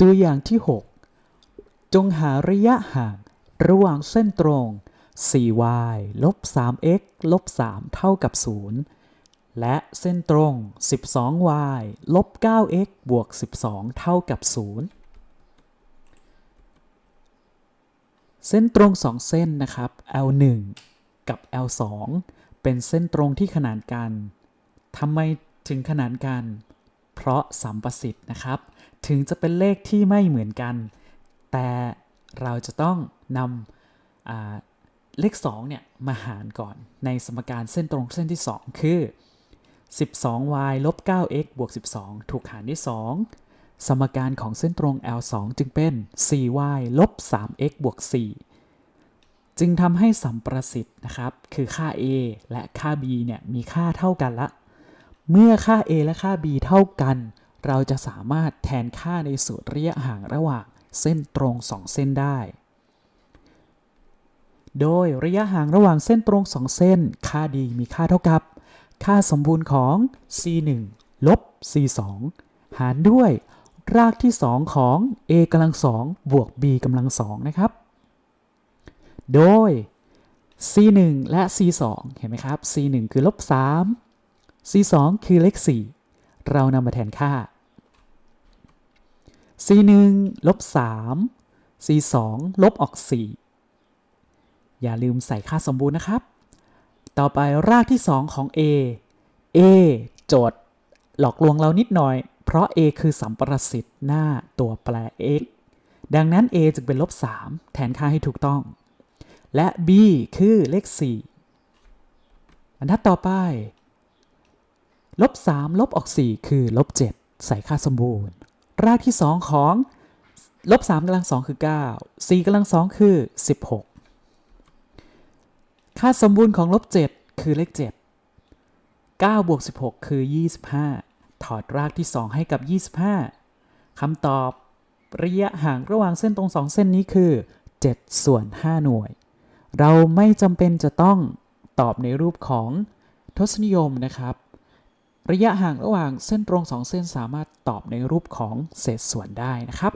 ตัวอย่างที่ 6 จงหาระยะห่างระหว่างเส้นตรง 4y ลบ 3x ลบ 3 เท่ากับ 0 และเส้นตรง 12y ลบ 9x บวก 12 เท่ากับ 0 เส้นตรง 2 เส้นนะครับ L1 กับ L2 เป็นเส้นตรงที่ขนานกัน ทำไมถึงขนานกันเราะสัมประสิทธิ์นะครับ ถึงจะเป็นเลขที่ไม่เหมือนกัน แต่เราจะต้องนำเลข2เนี่ยมาหารก่อนในสมการเส้นตรงเส้นที่ 2 คือ 12y ลบ 9x บวก 12 ถูกหารด้วย 2 สมการของเส้นตรง L2 จึงเป็น 4y ลบ 3x บวก 4 จึงทำให้สัมประสิทธิ์นะครับ คือค่า a และค่า b เนี่ยมีค่าเท่ากันละ เมื่อค่า a และค่า b เท่ากัน เราจะสามารถแทนค่าในสูตรระยะห่างระหว่างเส้นตรง 2 เส้นได้ โดยระยะห่างระหว่างเส้นตรง 2 เส้น ค่า d มีค่าเท่ากับ ค่าสมบูรณ์ของ c1 ลบ c2 หารด้วย รากที่ 2 ของ a กำลัง2บวก b กำลัง2นะครับ โดย c1 และ c2 เห็นไหมครับ c1 คือลบ3 c2 คือเลข 4 เรานำมาแทนค่า c1 ลบ 3 c2 ลบออก 4 อย่าลืมใส่ค่าสมบูรณ์นะครับ ต่อไปรากที่ 2 ของ a a โจทย์หลอกลวงเรานิดหน่อย เพราะ a คือสัมประสิทธิ์หน้าตัวแปร x ดังนั้น a จึงเป็นลบ 3 แทนค่าให้ถูกต้อง และ b คือเลข 4 อันถัดต่อไป ลบ3ลบออก 4 คือลบ7ใส่ค่าสมบูรณ์ รากที่ 2 ของลบ3กำลัง2คือ 9 4กำลัง2คือ 16 ค่าสมบูรณ์ของลบ7คือเลข 7 9บวก16 คือ 25 ถอดรากที่ 2 ให้กับ 25 คำตอบระยะห่างระหว่างเส้นตรง 2 เส้นนี้คือ 7 ส่วน 5 หน่วย เราไม่จำเป็นจะต้องตอบในรูปของทศนิยมนะครับ ระยะห่างระหว่างเส้นตรง 2 เส้นสามารถตอบในรูปของเศษส่วนได้นะครับ